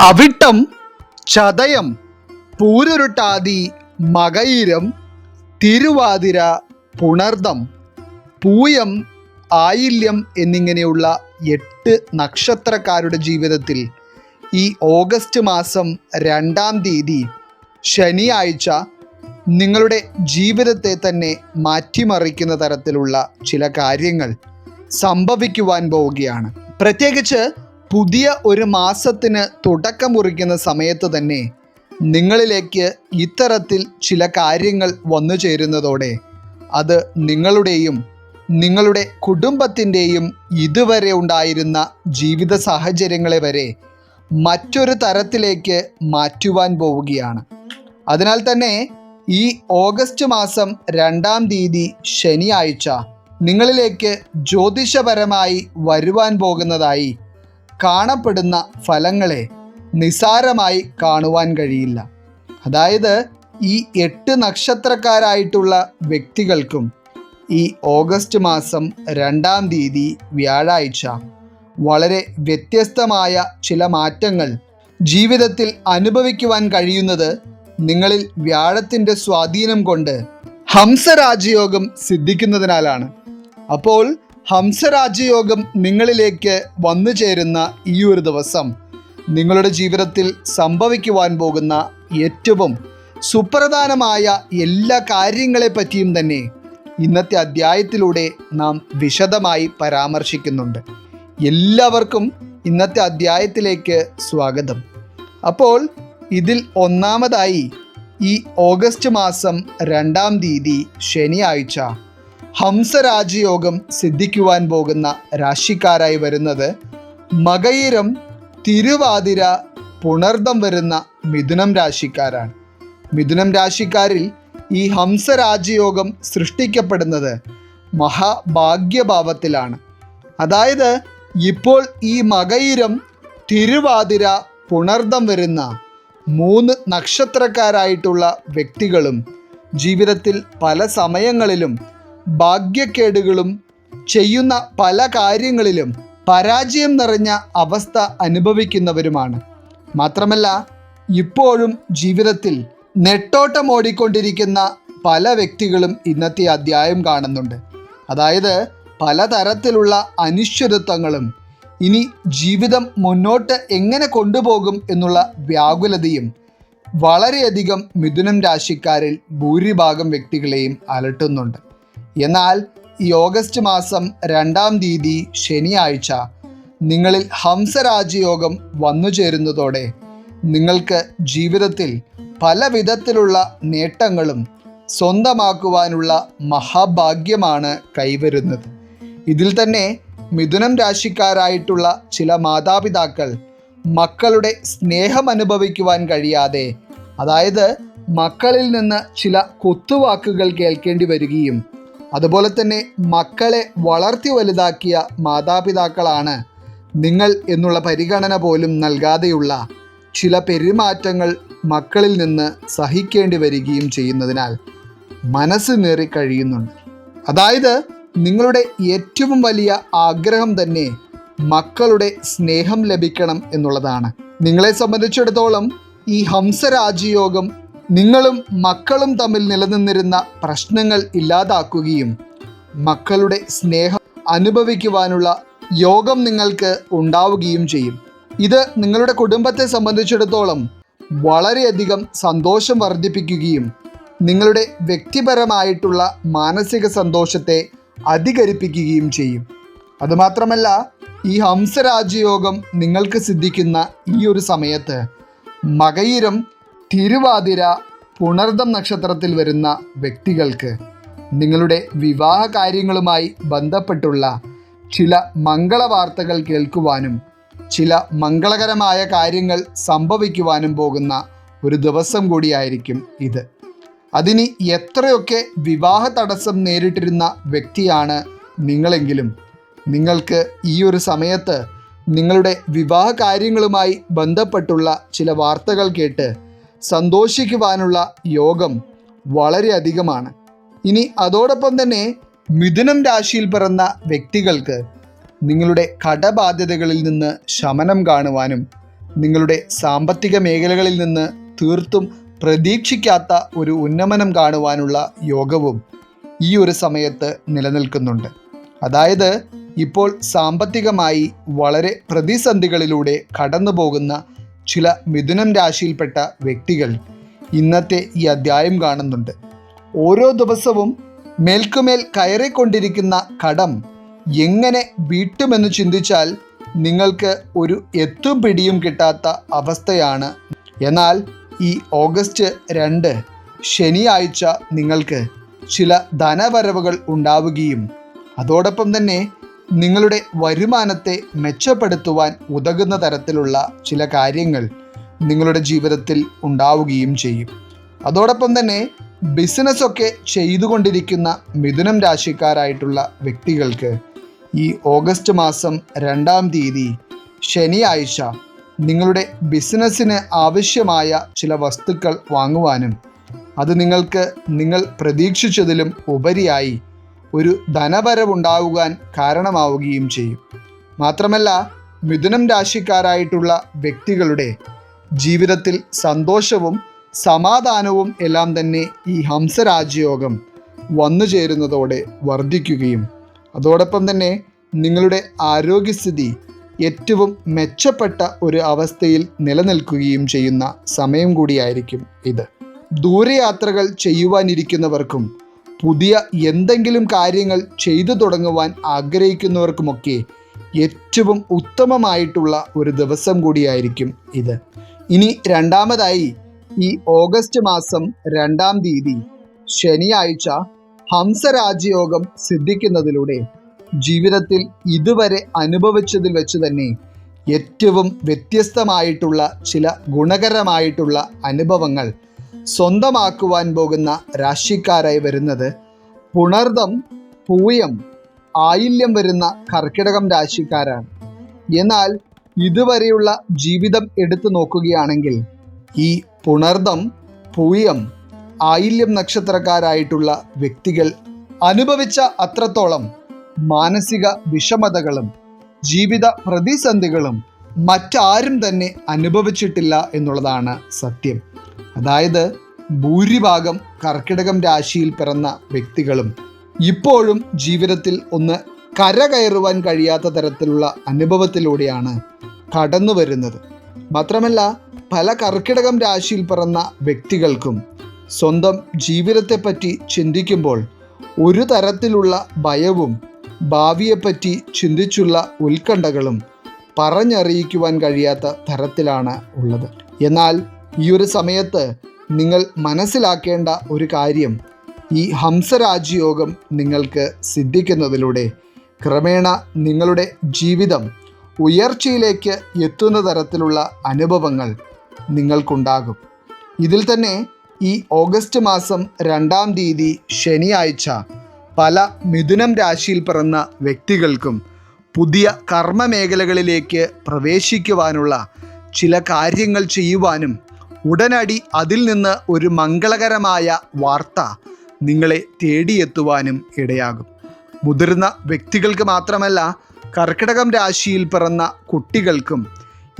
അവിട്ടം ചതയം പൂരുരുട്ടാതി മകയിരം തിരുവാതിര പുണർദം പൂയം ആയില്യം എന്നിങ്ങനെയുള്ള എട്ട് നക്ഷത്രക്കാരുടെ ജീവിതത്തിൽ ഈ ഓഗസ്റ്റ് മാസം രണ്ടാം തീയതി ശനിയാഴ്ച നിങ്ങളുടെ ജീവിതത്തെ തന്നെ മാറ്റിമറിക്കുന്ന തരത്തിലുള്ള ചില കാര്യങ്ങൾ സംഭവിക്കുവാൻ പോവുകയാണ്. പ്രത്യേകിച്ച് പുതിയ ഒരു മാസത്തിന് തുടക്കം കുറിക്കുന്ന സമയത്ത് തന്നെ നിങ്ങളിലേക്ക് ഇത്തരത്തിൽ ചില കാര്യങ്ങൾ വന്നു ചേരുന്നതോടെ അത് നിങ്ങളുടെയും നിങ്ങളുടെ കുടുംബത്തിന്റെയും ഇതുവരെ ഉണ്ടായിരുന്ന ജീവിത സാഹചര്യങ്ങളെ വരെ മറ്റൊരു തരത്തിലേക്ക് മാറ്റുവാൻ പോവുകയാണ്. അതിനാൽ തന്നെ ഈ ഓഗസ്റ്റ് മാസം രണ്ടാം തീയതി ശനിയാഴ്ച നിങ്ങളിലേക്ക് ജ്യോതിഷപരമായി വരുവാൻ പോകുന്നതായി കാണപ്പെടുന്ന ഫലങ്ങളെ നിസാരമായി കാണുവാൻ കഴിയില്ല. അതായത് ഈ എട്ട് നക്ഷത്രക്കാരായിട്ടുള്ള വ്യക്തികൾക്കും ഈ ഓഗസ്റ്റ് മാസം രണ്ടാം തീയതി വ്യാഴാഴ്ച വളരെ വ്യത്യസ്തമായ ചില മാറ്റങ്ങൾ ജീവിതത്തിൽ അനുഭവിക്കുവാൻ കഴിയുന്നത് നിങ്ങളിൽ വ്യാഴത്തിന്റെ സ്വാധീനം കൊണ്ട് ഹംസരാജയോഗം സിദ്ധിക്കുന്നതിനാലാണ്. അപ്പോൾ ഹംസരാജയോഗം നിങ്ങളിലേക്ക് വന്നു ചേരുന്ന ഈ ഒരു ദിവസം നിങ്ങളുടെ ജീവിതത്തിൽ സംഭവിക്കുവാൻ പോകുന്ന ഏറ്റവും സുപ്രധാനമായ എല്ലാ കാര്യങ്ങളെപ്പറ്റിയും തന്നെ ഇന്നത്തെ അധ്യായത്തിലൂടെ നാം വിശദമായി പരാമർശിക്കുന്നുണ്ട്. എല്ലാവർക്കും ഇന്നത്തെ അധ്യായത്തിലേക്ക് സ്വാഗതം. അപ്പോൾ ഇതിൽ ഒന്നാമതായി ഈ ഓഗസ്റ്റ് മാസം രണ്ടാം തീയതി ശനിയാഴ്ച ഹംസരാജയോഗം സിദ്ധിക്കുവാൻ പോകുന്ന രാശിക്കാരായി വരുന്നത് മകയിരം തിരുവാതിര പുണർദം വരുന്ന മിഥുനം രാശിക്കാരാണ്. മിഥുനം രാശിക്കാരിൽ ഈ ഹംസരാജയോഗം സൃഷ്ടിക്കപ്പെടുന്നത് മഹാഭാഗ്യഭാവത്തിലാണ്. അതായത് ഇപ്പോൾ ഈ മകയിരം തിരുവാതിര പുണർദം വരുന്ന മൂന്ന് നക്ഷത്രക്കാരായിട്ടുള്ള വ്യക്തികളും ജീവിതത്തിൽ പല സമയങ്ങളിലും ഭാഗ്യക്കേടുകളും ചെയ്യുന്ന പല കാര്യങ്ങളിലും പരാജയം നിറഞ്ഞ അവസ്ഥ അനുഭവിക്കുന്നവരുമാണ്. മാത്രമല്ല ഇപ്പോഴും ജീവിതത്തിൽ നെട്ടോട്ടം ഓടിക്കൊണ്ടിരിക്കുന്ന പല വ്യക്തികളും ഇന്നത്തെ അധ്യായം കാണുന്നുണ്ട്. അതായത് പലതരത്തിലുള്ള അനിശ്ചിതത്വങ്ങളും ഇനി ജീവിതം മുന്നോട്ട് എങ്ങനെ കൊണ്ടുപോകും എന്നുള്ള വ്യാകുലതയും വളരെയധികം മിഥുനം രാശിക്കാരിൽ ഭൂരിഭാഗം വ്യക്തികളെയും അലട്ടുന്നുണ്ട്. എന്നാൽ ഈ ഓഗസ്റ്റ് മാസം രണ്ടാം തീയതി ശനിയാഴ്ച നിങ്ങളിൽ ഹംസരാജയോഗം വന്നു ചേരുന്നതോടെ നിങ്ങൾക്ക് ജീവിതത്തിൽ പല വിധത്തിലുള്ള നേട്ടങ്ങളും സ്വന്തമാക്കുവാനുള്ള മഹാഭാഗ്യമാണ് കൈവരുന്നത്. ഇതിൽ തന്നെ മിഥുനം രാശിക്കാരായിട്ടുള്ള ചില മാതാപിതാക്കൾ മക്കളുടെ സ്നേഹം അനുഭവിക്കുവാൻ കഴിയാതെ അതായത് മക്കളിൽ നിന്ന് ചില കൊത്തുവാക്കുകൾ കേൾക്കേണ്ടി വരികയും അതുപോലെ തന്നെ മക്കളെ വളർത്തി വലുതാക്കിയ മാതാപിതാക്കളാണ് നിങ്ങൾ എന്നുള്ള പരിഗണന പോലും നൽകാതെയുള്ള ചില പെരുമാറ്റങ്ങൾ മക്കളിൽ നിന്ന് സഹിക്കേണ്ടി വരികയും ചെയ്യുന്നതിനാൽ മനസ്സ് നേറി കഴിയുന്നുണ്ട്. അതായത് നിങ്ങളുടെ ഏറ്റവും വലിയ ആഗ്രഹം തന്നെ മക്കളുടെ സ്നേഹം ലഭിക്കണം എന്നുള്ളതാണ്. നിങ്ങളെ സംബന്ധിച്ചിടത്തോളം ഈ ഹംസരാജയോഗം നിങ്ങളും മക്കളും തമ്മിൽ നിലനിന്നിരുന്ന പ്രശ്നങ്ങൾ ഇല്ലാതാക്കുകയും മക്കളുടെ സ്നേഹം അനുഭവിക്കുവാനുള്ള യോഗം നിങ്ങൾക്ക് ഉണ്ടാവുകയും ചെയ്യും. ഇത് നിങ്ങളുടെ കുടുംബത്തെ സംബന്ധിച്ചിടത്തോളം വളരെയധികം സന്തോഷം വർദ്ധിപ്പിക്കുകയും നിങ്ങളുടെ വ്യക്തിപരമായിട്ടുള്ള മാനസിക സന്തോഷത്തെ അധികരിപ്പിക്കുകയും ചെയ്യും. അതുമാത്രമല്ല ഈ ഹംസരാജയോഗം നിങ്ങൾക്ക് സിദ്ധിക്കുന്ന ഈ ഒരു സമയത്ത് മകയിരം തിരുവാതിര പുണർദം നക്ഷത്രത്തിൽ വരുന്ന വ്യക്തികൾക്ക് നിങ്ങളുടെ വിവാഹ കാര്യങ്ങളുമായി ബന്ധപ്പെട്ടുള്ള ചില മംഗളവാർത്തകൾ കേൾക്കുവാനും ചില മംഗളകരമായ കാര്യങ്ങൾ സംഭവിക്കുവാനും പോകുന്ന ഒരു ദിവസം കൂടിയായിരിക്കും ഇത്. അതിന് എത്രയൊക്കെ വിവാഹ തടസ്സം നേരിട്ടിരുന്ന വ്യക്തിയാണ് നിങ്ങളെങ്കിലും നിങ്ങൾക്ക് ഈ ഒരു സമയത്ത് നിങ്ങളുടെ വിവാഹ കാര്യങ്ങളുമായി ബന്ധപ്പെട്ടുള്ള ചില വാർത്തകൾ കേട്ട് സന്തോഷിക്കുവാനുള്ള യോഗം വളരെയധികമാണ്. ഇനി അതോടൊപ്പം തന്നെ മിഥുനം രാശിയിൽ പിറന്ന വ്യക്തികൾക്ക് നിങ്ങളുടെ കടബാധ്യതകളിൽ നിന്ന് ശമനം കാണുവാനും നിങ്ങളുടെ സാമ്പത്തിക മേഖലകളിൽ നിന്ന് തീർത്തും പ്രതീക്ഷിക്കാത്ത ഒരു ഉന്നമനം കാണുവാനുള്ള യോഗവും ഈ ഒരു സമയത്ത് നിലനിൽക്കുന്നുണ്ട്. അതായത് ഇപ്പോൾ സാമ്പത്തികമായി വളരെ പ്രതിസന്ധികളിലൂടെ കടന്നു പോകുന്ന ചില മിഥുനം രാശിയിൽപ്പെട്ട വ്യക്തികൾ ഇന്നത്തെ ഈ അധ്യായം കാണുന്നുണ്ട്. ഓരോ ദിവസവും മേൽക്കുമേൽ കയറിക്കൊണ്ടിരിക്കുന്ന കടം എങ്ങനെ വീട്ടുമെന്ന് ചിന്തിച്ചാൽ നിങ്ങൾക്ക് ഒരു എത്തും പിടിയും കിട്ടാത്ത അവസ്ഥയാണ്. എന്നാൽ ഈ ഓഗസ്റ്റ് രണ്ട് ശനിയാഴ്ച നിങ്ങൾക്ക് ചില ധനവരവുകൾ ഉണ്ടാവുകയും അതോടൊപ്പം തന്നെ നിങ്ങളുടെ വരുമാനത്തെ മെച്ചപ്പെടുത്തുവാൻ ഉതകുന്ന തരത്തിലുള്ള ചില കാര്യങ്ങൾ നിങ്ങളുടെ ജീവിതത്തിൽ ഉണ്ടാവുകയും ചെയ്യും. അതോടൊപ്പം തന്നെ ബിസിനസ്സൊക്കെ ചെയ്തുകൊണ്ടിരിക്കുന്ന മിഥുനം രാശിക്കാരായിട്ടുള്ള വ്യക്തികൾക്ക് ഈ ഓഗസ്റ്റ് മാസം രണ്ടാം തീയതി ശനിയാഴ്ച നിങ്ങളുടെ ബിസിനസ്സിന് ആവശ്യമായ ചില വസ്തുക്കൾ വാങ്ങുവാനും അത് നിങ്ങൾക്ക് നിങ്ങൾ പ്രതീക്ഷിച്ചതിലും ഉപരിയായി ഒരു ധനവരവുണ്ടാകുവാൻ കാരണമാവുകയും ചെയ്യും. മാത്രമല്ല മിഥുനം രാശിക്കാരായിട്ടുള്ള വ്യക്തികളുടെ ജീവിതത്തിൽ സന്തോഷവും സമാധാനവും എല്ലാം തന്നെ ഈ ഹംസരാജയോഗം വന്നു ചേരുന്നതോടെ വർദ്ധിക്കുകയും അതോടൊപ്പം തന്നെ നിങ്ങളുടെ ആരോഗ്യസ്ഥിതി ഏറ്റവും മെച്ചപ്പെട്ട ഒരു അവസ്ഥയിൽ നിലനിൽക്കുകയും ചെയ്യുന്ന സമയം കൂടിയായിരിക്കും ഇത്. ദൂരയാത്രകൾ ചെയ്യുവാനിരിക്കുന്നവർക്കും പുതിയ എന്തെങ്കിലും കാര്യങ്ങൾ ചെയ്തു തുടങ്ങുവാൻ ആഗ്രഹിക്കുന്നവർക്കുമൊക്കെ ഏറ്റവും ഉത്തമമായിട്ടുള്ള ഒരു ദിവസം കൂടിയായിരിക്കും ഇത്. ഇനി രണ്ടാമതായി ഈ ഓഗസ്റ്റ് മാസം രണ്ടാം തീയതി ശനിയാഴ്ച ഹംസരാജയോഗം സിദ്ധിക്കുന്നതിലൂടെ ജീവിതത്തിൽ ഇതുവരെ അനുഭവിച്ചതിൽ വെച്ച് തന്നെ ഏറ്റവും വ്യത്യസ്തമായിട്ടുള്ള ചില ഗുണകരമായിട്ടുള്ള അനുഭവങ്ങൾ സ്വന്തമാക്കുവാൻ പോകുന്ന രാശിക്കാരായി വരുന്നത് പുണർദം പൂയം ആയില്യം വരുന്ന കർക്കിടകം രാശിക്കാരാണ്. എന്നാൽ ഇതുവരെയുള്ള ജീവിതം എടുത്തു നോക്കുകയാണെങ്കിൽ ഈ പുണർദം പൂയം ആയില്യം നക്ഷത്രക്കാരായിട്ടുള്ള വ്യക്തികൾ അനുഭവിച്ച അത്രത്തോളം മാനസിക വിഷമതകളും ജീവിത പ്രതിസന്ധികളും മറ്റാരും തന്നെ അനുഭവിച്ചിട്ടില്ല എന്നുള്ളതാണ് സത്യം. അതായത് ഭൂരിഭാഗം കർക്കിടകം രാശിയിൽ പിറന്ന വ്യക്തികളും ഇപ്പോഴും ജീവിതത്തിൽ ഒന്ന് കരകയറുവാൻ കഴിയാത്ത തരത്തിലുള്ള അനുഭവത്തിലൂടെയാണ് കടന്നു വരുന്നത്. മാത്രമല്ല പല കർക്കിടകം രാശിയിൽ പിറന്ന വ്യക്തികൾക്കും സ്വന്തം ജീവിതത്തെപ്പറ്റി ചിന്തിക്കുമ്പോൾ ഒരു തരത്തിലുള്ള ഭയവും ഭാവിയെപ്പറ്റി ചിന്തിച്ചുള്ള ഉത്കണ്ഠകളും പറഞ്ഞറിയിക്കുവാൻ കഴിയാത്ത തരത്തിലാണ് ഉള്ളത്. എന്നാൽ ഈ ഒരു സമയത്ത് നിങ്ങൾ മനസ്സിലാക്കേണ്ട ഒരു കാര്യം. ഈ ഹംസരാജയോഗം നിങ്ങൾക്ക് സിദ്ധിക്കുന്നതിലൂടെ ക്രമേണ നിങ്ങളുടെ ജീവിതം ഉയർച്ചയിലേക്ക് എത്തുന്ന തരത്തിലുള്ള അനുഭവങ്ങൾ നിങ്ങൾക്കുണ്ടാകും. ഇതിൽ തന്നെ ഈ ഓഗസ്റ്റ് മാസം രണ്ടാം തീയതി ശനിയാഴ്ച പല മിഥുനം രാശിയിൽ പിറന്ന വ്യക്തികൾക്കും പുതിയ കർമ്മ മേഖലകളിലേക്ക് പ്രവേശിക്കുവാനുള്ള ചില കാര്യങ്ങൾ ചെയ്യുവാനും ഉടനടി അതിൽ നിന്ന് ഒരു മംഗളകരമായ വാർത്ത നിങ്ങളെ തേടിയെത്തുവാനും ഇടയാകും. മുതിർന്ന വ്യക്തികൾക്ക് മാത്രമല്ല കർക്കിടകം രാശിയിൽ പിറന്ന കുട്ടികൾക്കും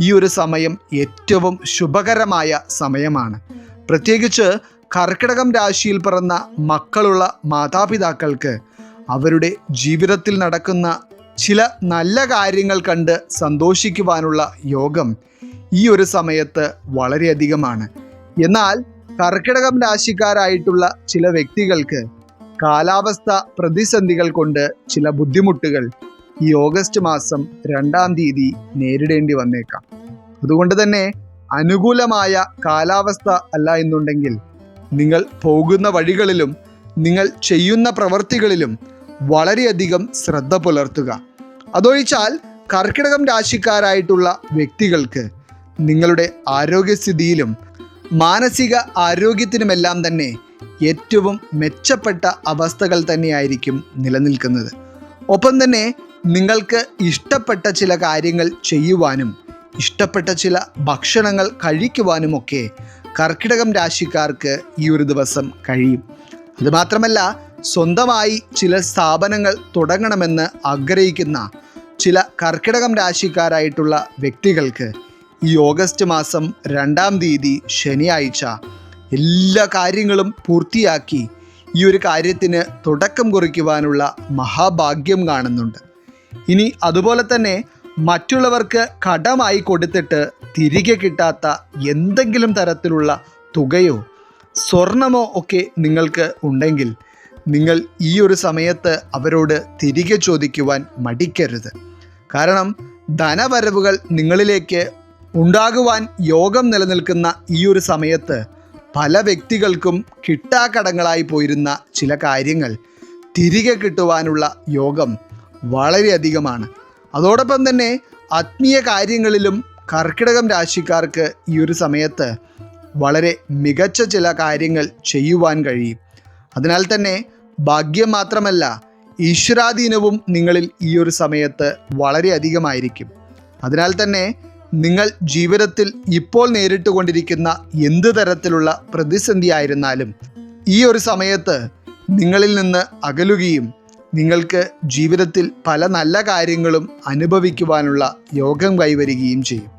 ഈ ഒരു സമയം ഏറ്റവും ശുഭകരമായ സമയമാണ്. പ്രത്യേകിച്ച് കർക്കിടകം രാശിയിൽ പിറന്ന മക്കളുള്ള മാതാപിതാക്കൾക്ക് അവരുടെ ജീവിതത്തിൽ നടക്കുന്ന ചില നല്ല കാര്യങ്ങൾ കണ്ട് സന്തോഷിക്കുവാനുള്ള യോഗം ഈ ഒരു സമയത്ത് വളരെയധികമാണ്. എന്നാൽ കർക്കിടകം രാശിക്കാരായിട്ടുള്ള ചില വ്യക്തികൾക്ക് കാലാവസ്ഥ പ്രതിസന്ധികൾ കൊണ്ട് ചില ബുദ്ധിമുട്ടുകൾ ഈ ഓഗസ്റ്റ് മാസം രണ്ടാം തീയതി നേരിടേണ്ടി വന്നേക്കാം. അതുകൊണ്ട് തന്നെ അനുകൂലമായ കാലാവസ്ഥ അല്ല എന്നുണ്ടെങ്കിൽ നിങ്ങൾ പോകുന്ന വഴികളിലും നിങ്ങൾ ചെയ്യുന്ന പ്രവൃത്തികളിലും വളരെയധികം ശ്രദ്ധ പുലർത്തുക. അതൊഴിച്ചാൽ കർക്കിടകം രാശിക്കാരായിട്ടുള്ള വ്യക്തികൾക്ക് നിങ്ങളുടെ ആരോഗ്യസ്ഥിതിയിലും മാനസിക ആരോഗ്യത്തിനുമെല്ലാം തന്നെ ഏറ്റവും മെച്ചപ്പെട്ട അവസ്ഥകൾ തന്നെയായിരിക്കും നിലനിൽക്കുന്നത്. ഒപ്പം തന്നെ നിങ്ങൾക്ക് ഇഷ്ടപ്പെട്ട ചില കാര്യങ്ങൾ ചെയ്യുവാനും ഇഷ്ടപ്പെട്ട ചില ഭക്ഷണങ്ങൾ കഴിക്കുവാനുമൊക്കെ കർക്കിടകം രാശിക്കാർക്ക് ഈ ഒരു ദിവസം കഴിയും. അതുമാത്രമല്ല സ്വന്തമായി ചില സ്ഥാപനങ്ങൾ തുടങ്ങണമെന്ന് ആഗ്രഹിക്കുന്ന ചില കർക്കിടകം രാശിക്കാരായിട്ടുള്ള വ്യക്തികൾക്ക് ഈ ഓഗസ്റ്റ് മാസം രണ്ടാം തീയതി ശനിയാഴ്ച എല്ലാ കാര്യങ്ങളും പൂർത്തിയാക്കി ഈ ഒരു കാര്യത്തിന് തുടക്കം കുറിക്കുവാനുള്ള മഹാഭാഗ്യം കാണുന്നുണ്ട്. ഇനി അതുപോലെ തന്നെ മറ്റുള്ളവർക്ക് കടമായി കൊടുത്തിട്ട് തിരികെ കിട്ടാത്ത എന്തെങ്കിലും തരത്തിലുള്ള തുകയോ സ്വർണമോ ഒക്കെ നിങ്ങൾക്ക് ഉണ്ടെങ്കിൽ നിങ്ങൾ ഈ ഒരു സമയത്ത് അവരോട് തിരികെ ചോദിക്കുവാൻ മടിക്കരുത്. കാരണം ധനവരവുകൾ നിങ്ങളിലേക്ക് ഉണ്ടാകുവാൻ യോഗം നിലനിൽക്കുന്ന ഈ ഒരു സമയത്ത് പല വ്യക്തികൾക്കും കിട്ടാക്കടങ്ങളായി പോയിരുന്ന ചില കാര്യങ്ങൾ തിരികെ കിട്ടുവാനുള്ള യോഗം വളരെയധികമാണ്. അതോടൊപ്പം തന്നെ ആത്മീയ കാര്യങ്ങളിലും കർക്കിടകം രാശിക്കാർക്ക് ഈ ഒരു സമയത്ത് വളരെ മികച്ച ചില കാര്യങ്ങൾ ചെയ്യുവാൻ കഴിയും. അതിനാൽ തന്നെ ഭാഗ്യം മാത്രമല്ല ഈശ്വരാധീനവും നിങ്ങളിൽ ഈ ഒരു സമയത്ത് വളരെയധികമായിരിക്കും. അതിനാൽ തന്നെ നിങ്ങൾ ജീവിതത്തിൽ ഇപ്പോൾ നേരിട്ടുകൊണ്ടിരിക്കുന്ന എന്ത് തരത്തിലുള്ള പ്രതിസന്ധി ആയിരുന്നാലും ഈ ഒരു സമയത്ത് നിങ്ങളിൽ നിന്ന് അകലുകയും നിങ്ങൾക്ക് ജീവിതത്തിൽ പല നല്ല കാര്യങ്ങളും അനുഭവിക്കുവാനുള്ള യോഗം കൈവരികയും ചെയ്യും.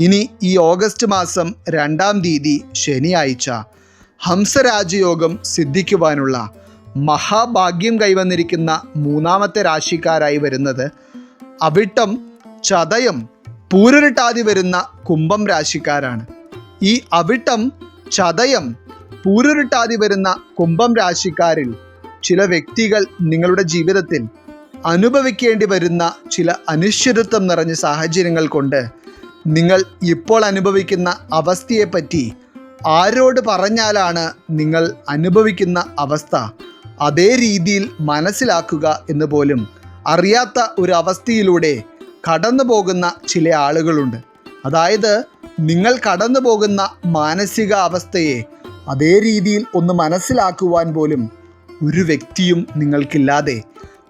ഇനി ഈ ഓഗസ്റ്റ് മാസം രണ്ടാം തീയതി ശനിയാഴ്ച ഹംസരാജയോഗം സിദ്ധിക്കുവാനുള്ള മഹാഭാഗ്യം കൈവന്നിരിക്കുന്ന മൂന്നാമത്തെ രാശിക്കാരായി വരുന്നത് അവിട്ടം ചതയം പൂരുരുട്ടാതി വരുന്ന കുംഭം രാശിക്കാരാണ്. ഈ അവിട്ടം ചതയം പൂരുരുട്ടാതി വരുന്ന കുംഭം രാശിക്കാരിൽ ചില വ്യക്തികൾ നിങ്ങളുടെ ജീവിതത്തിൽ അനുഭവിക്കേണ്ടി വരുന്ന ചില അനിശ്ചിതത്വം നിറഞ്ഞ സാഹചര്യങ്ങൾ കൊണ്ട് നിങ്ങൾ ഇപ്പോൾ അനുഭവിക്കുന്ന അവസ്ഥയെപ്പറ്റി ആരോട് പറഞ്ഞാലാണ് നിങ്ങൾ അനുഭവിക്കുന്ന അവസ്ഥ അതേ രീതിയിൽ മനസ്സിലാക്കുക എന്ന് പോലും അറിയാത്ത ഒരു അവസ്ഥയിലൂടെ കടന്നു പോകുന്ന ചില ആളുകളുണ്ട്. അതായത് നിങ്ങൾ കടന്നു പോകുന്ന മാനസിക അവസ്ഥയെ അതേ രീതിയിൽ ഒന്ന് മനസ്സിലാക്കുവാൻ പോലും ഒരു വ്യക്തിയും നിങ്ങൾക്കില്ലാതെ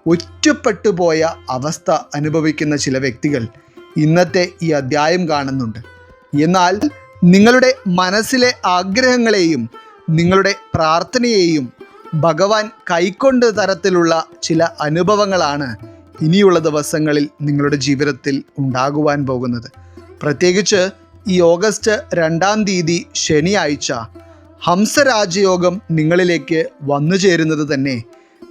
ഒറ്റപ്പെട്ടു പോയ അവസ്ഥ അനുഭവിക്കുന്ന ചില വ്യക്തികൾ ഇന്നത്തെ ഈ അധ്യായം കാണുന്നുണ്ട്. എന്നാൽ നിങ്ങളുടെ മനസ്സിലെ ആഗ്രഹങ്ങളെയും നിങ്ങളുടെ പ്രാർത്ഥനയെയും ഭഗവാൻ കൈക്കൊണ്ട് തരത്തിലുള്ള ചില അനുഭവങ്ങളാണ് ഇനിയുള്ള ദിവസങ്ങളിൽ നിങ്ങളുടെ ജീവിതത്തിൽ ഉണ്ടാകുവാൻ പോകുന്നത്. പ്രത്യേകിച്ച് ഈ ഓഗസ്റ്റ് രണ്ടാം തീയതി ശനിയാഴ്ച ഹംസരാജയോഗം നിങ്ങളിലേക്ക് വന്നു ചേരുന്നത് തന്നെ.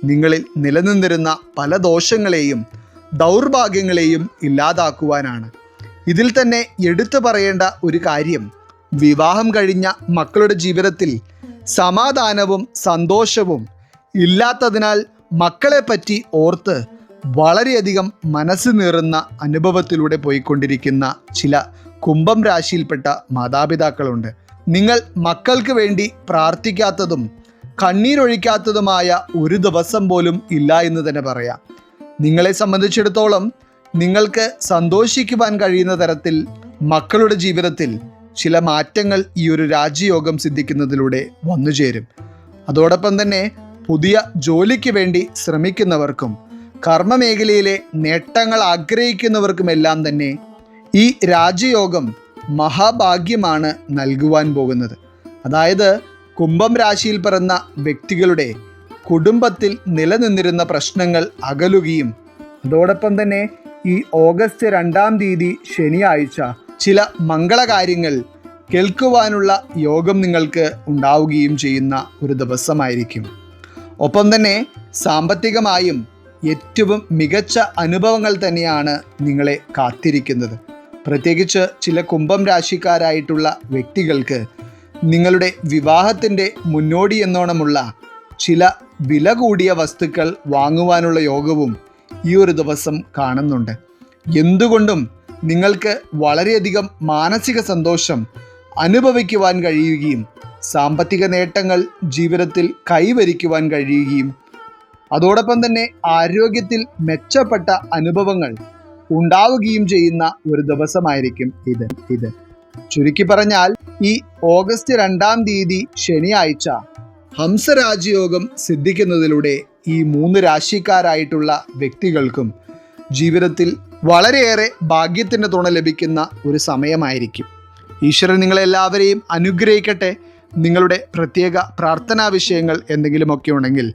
നിങ്ങളിൽ നിലനിന്നിരുന്ന പല ദോഷങ്ങളെയും ദൗർഭാഗ്യങ്ങളെയും ഇല്ലാതാക്കുവാനാണ്. ഇതിൽ തന്നെ എടുത്തു പറയേണ്ട ഒരു കാര്യം വിവാഹം കഴിഞ്ഞ മക്കളുടെ ജീവിതത്തിൽ സമാധാനവും സന്തോഷവും ഇല്ലാത്തതിനാൽ മക്കളെപ്പറ്റി ഓർത്ത് വളരെയധികം മനസ്സ് നീറുന്ന അനുഭവത്തിലൂടെ പോയിക്കൊണ്ടിരിക്കുന്ന ചില കുംഭം രാശിയിൽപ്പെട്ട മാതാപിതാക്കളുണ്ട്. നിങ്ങൾ മക്കൾക്ക് വേണ്ടി പ്രാർത്ഥിക്കാത്തതും കണ്ണീരൊഴിക്കാത്തതുമായ ഒരു ദിവസം പോലും ഇല്ല എന്ന് തന്നെ പറയാം. നിങ്ങളെ സംബന്ധിച്ചിടത്തോളം നിങ്ങൾക്ക് സന്തോഷിക്കുവാൻ കഴിയുന്ന തരത്തിൽ മക്കളുടെ ജീവിതത്തിൽ ചില മാറ്റങ്ങൾ ഈ ഒരു രാജ്യയോഗം സിദ്ധിക്കുന്നതിലൂടെ വന്നുചേരും. അതോടൊപ്പം തന്നെ പുതിയ ജോലിക്ക് വേണ്ടി ശ്രമിക്കുന്നവർക്കും കർമ്മമേഖലയിലെ നേട്ടങ്ങൾ ആഗ്രഹിക്കുന്നവർക്കുമെല്ലാം തന്നെ ഈ രാജയോഗം മഹാഭാഗ്യമാണ് നൽകുവാൻ പോകുന്നത്. അതായത് കുംഭം രാശിയിൽ പിറന്ന വ്യക്തികളുടെ കുടുംബത്തിൽ നിലനിന്നിരുന്ന പ്രശ്നങ്ങൾ അകലുകയും അതോടൊപ്പം തന്നെ ഈ ഓഗസ്റ്റ് രണ്ടാം തീയതി ശനിയാഴ്ച ചില മംഗളകാര്യങ്ങൾ കേൾക്കുവാനുള്ള യോഗം നിങ്ങൾക്ക് ഉണ്ടാവുകയും ചെയ്യുന്ന ഒരു ദിവസമായിരിക്കും. ഒപ്പം തന്നെ സാമ്പത്തികമായും ഏറ്റവും മികച്ച അനുഭവങ്ങൾ തന്നെയാണ് നിങ്ങളെ കാത്തിരിക്കുന്നത്. പ്രത്യേകിച്ച് ചില കുംഭം രാശിക്കാരായിട്ടുള്ള വ്യക്തികൾക്ക് നിങ്ങളുടെ വിവാഹത്തിന്റെ മുന്നോടി എന്നോണമുള്ള ചില വില കൂടിയ വസ്തുക്കൾ വാങ്ങുവാനുള്ള യോഗവും ഈ ഒരു ദിവസം കാണുന്നുണ്ട്. എന്തുകൊണ്ടും നിങ്ങൾക്ക് വളരെയധികം മാനസിക സന്തോഷം അനുഭവിക്കുവാൻ കഴിയുകയും സാമ്പത്തിക നേട്ടങ്ങൾ ജീവിതത്തിൽ കൈവരിക്കുവാൻ കഴിയുകയും അതോടൊപ്പം തന്നെ ആരോഗ്യത്തിൽ മെച്ചപ്പെട്ട അനുഭവങ്ങൾ ഉണ്ടാവുകയും ചെയ്യുന്ന ഒരു ദിവസമായിരിക്കും ഇത്. ഇത്. ചുരുക്കി പറഞ്ഞാൽ ഈ ഓഗസ്റ്റ് രണ്ടാം തീയതി ശനിയാഴ്ച ഹംസരാജയോഗം സിദ്ധിക്കുന്നതിലൂടെ ഈ മൂന്ന് രാശിക്കാരായിട്ടുള്ള വ്യക്തികൾക്കും ജീവിതത്തിൽ വളരെയേറെ ഭാഗ്യത്തിന്റെ തുണ ലഭിക്കുന്ന ഒരു സമയമായിരിക്കും. ഈശ്വരൻ നിങ്ങളെല്ലാവരെയും അനുഗ്രഹിക്കട്ടെ. നിങ്ങളുടെ പ്രത്യേക പ്രാർത്ഥനാ വിഷയങ്ങൾ എന്തെങ്കിലുമൊക്കെ ഉണ്ടെങ്കിൽ